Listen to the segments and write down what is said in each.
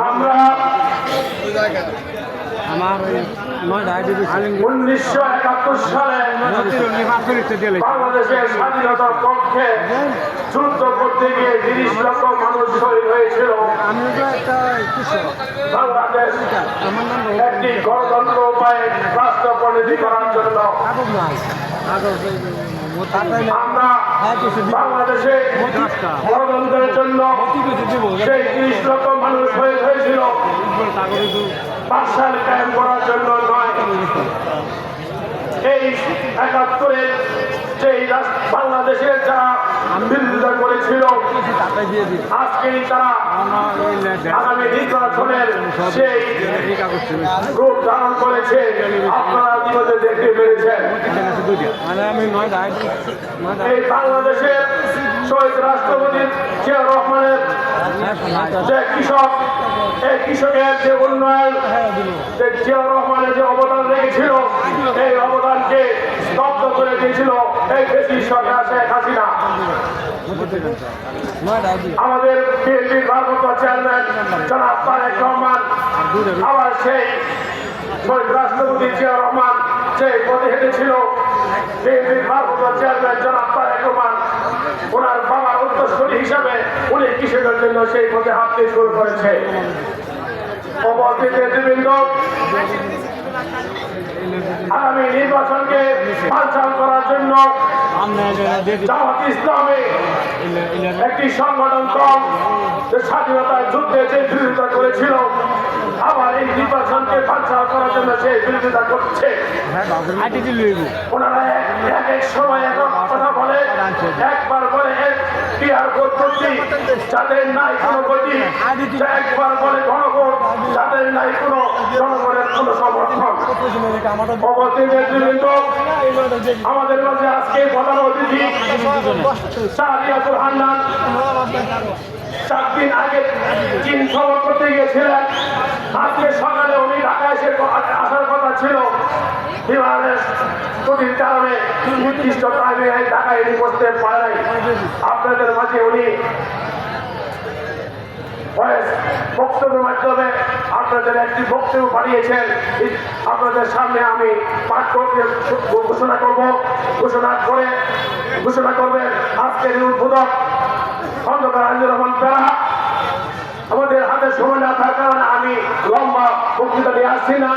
আমরা আমার ওই নয়টা ডিভিশন উনিশশো একাত্তর সালে বাংলাদেশের স্বাধীনতার পক্ষে যুদ্ধ করতে গিয়ে তিরিশ লক্ষ মানুষ শহীদ হয়েছিল। আমি তো একটা কৃষক বাংলাদেশ একটি গণতন্ত্র উপায়ে রাষ্ট্র পরিণতি করার জন্য আমরা বাংলাদেশে গণতন্ত্রের জন্য সেই তিরিশ লক্ষ মানুষ বাকশাল কায়েম করার জন্য নয়। এই একাত্তরের রাস- বাংলাদেশের যারা বিরোধিতা করেছিল। আজকে তারা আগামী নির্বাচনের করেছে। আপনারা ইতিমধ্যে দেখতে পেরেছেন। এই বাংলাদেশের শহীদ রাষ্ট্রপতি জিয়া রহমানের যে কৃষক, এই কৃষকের যে উন্নয়ন, যে জিয়া রহমানের যে অবদান রেখেছিল, এই অবদানকে স্তব্ধ করে দিয়েছিল এই দেশি সরকার শেখ আমাদের বিএনপির ভারপ্রাপ্ত চেয়ারম্যান জনাব তারেক রহমান, আবার সেই রাষ্ট্রপতি জিয়া রহমান, যে পদে হেঁটেছিল বিএনপির ভারপ্রাপ্ত চেয়ারম্যান জনাব তারেক রহমান, ওনার বাবার উত্তরসূরি হিসাবে উনি কৃষকের জন্য সেই পদে হাঁটতে শুরু করেছে। উপস্থিত নেতৃবৃন্দ, আগামী নির্বাচনকে বানচাল করার জন্য জামাত ইসলামী একটি সংগঠন দল যে স্বাধীনতার যুদ্ধে যে বিরোধিতা করেছিল, আবার এই নির্বাচনকে বাঞ্ছা করার জন্য সে বিরোধিতা করছে। এক এক সময় এক কথা বলে, একবার বলে পদ্ধতি যাদের নাই কোনো একবার বলে নাই কোনো জনগণের কোনো সমর্থন। আমাদের মাঝে আজকে প্রধান অতিথি হান্নান। দিন আগে চীন সফর করতে গিয়েছিলেন। আজকে সকালে উনি ঢাকা এসে আসার কথা ছিল। কারণে নির্দিষ্ট টাইমে ঢাকায় পারে আপনাদের মাঝে উনি বক্তব্যের মাধ্যমে আপনাদের একটি বক্তব্য পাঠিয়েছেন। আপনাদের সামনে আমি পাঠ করতে ঘোষণা করব। ঘোষণা করে, ঘোষণা করবেন আজকের উদ্বোধক খন্দকার আঞ্জুর রহমান পেরা আমাদের হাতে সময় না থাকার কারণে আমি লম্বা বক্তৃতা নিয়ে আসছি না।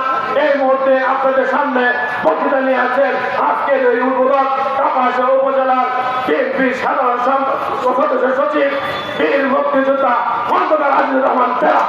এই মুহূর্তে আপনাদের সামনে বক্তৃতা নিয়ে আছেন আজকের এই উদ্বোধক কাপাসা উপজেলার বিএনপির সাধারণ সদস্য সচিব বীর মুক্তিযোদ্ধা খন্দকার আজিজুর রহমান পেরা